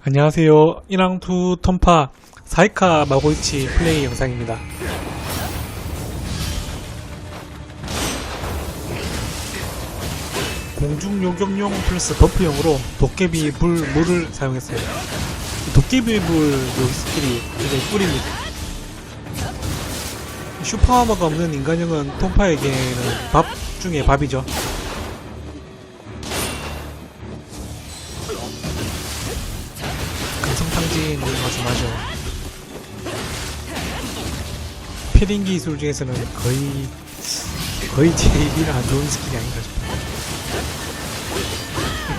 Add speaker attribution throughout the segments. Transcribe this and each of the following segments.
Speaker 1: 안녕하세요. 인왕투 톰파 사이카 마고이치 플레이 영상입니다. 공중 요격용 플러스 버프용으로 도깨비 불, 물을 사용했어요. 이 도깨비 불 요기 스킬이 굉장히 꿀입니다. 슈퍼하머가 없는 인간형은 톰파에게는 밥 중에 밥이죠. 금성탕진 이런 거좀 하죠. 패딩 기술 중에서는 거의 거의 제일 안 좋은 스킬이 아닌가 싶어요.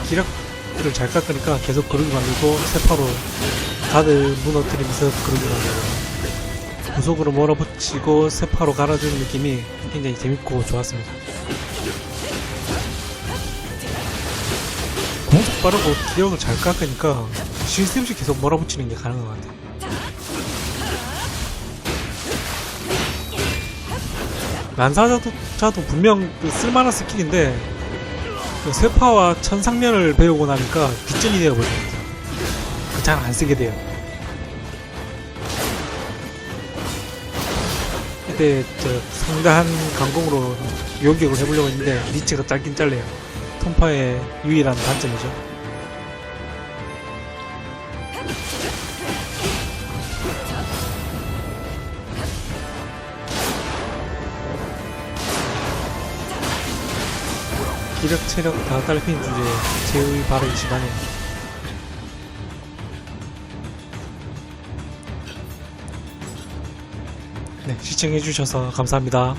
Speaker 1: 기력을 잘 깎으니까 계속 그러기 만들고 세파로 다들 무너뜨리면서 그러기 만들고 구속으로 몰아붙이고 세파로 갈아주는 느낌이 굉장히 재밌고 좋았습니다. 공속 빠르고 기력을 잘 깎으니까 쉴 새 없이 계속 몰아붙이는 게 가능한 것 같아요. 난사자도 분명 그 쓸만한 스킬인데 그 세파와 천상면을 배우고 나니까 뒷전이 되어버립니다. 잘안 쓰게 돼요. 그때 저 상대한 강공으로 요격을 해보려고 했는데 리치가 짧긴 짧네요. 톰파의 유일한 단점이죠. 기력, 체력 다 딸린 주제에 제의 발언이 심하네요. 네, 시청해주셔서 감사합니다.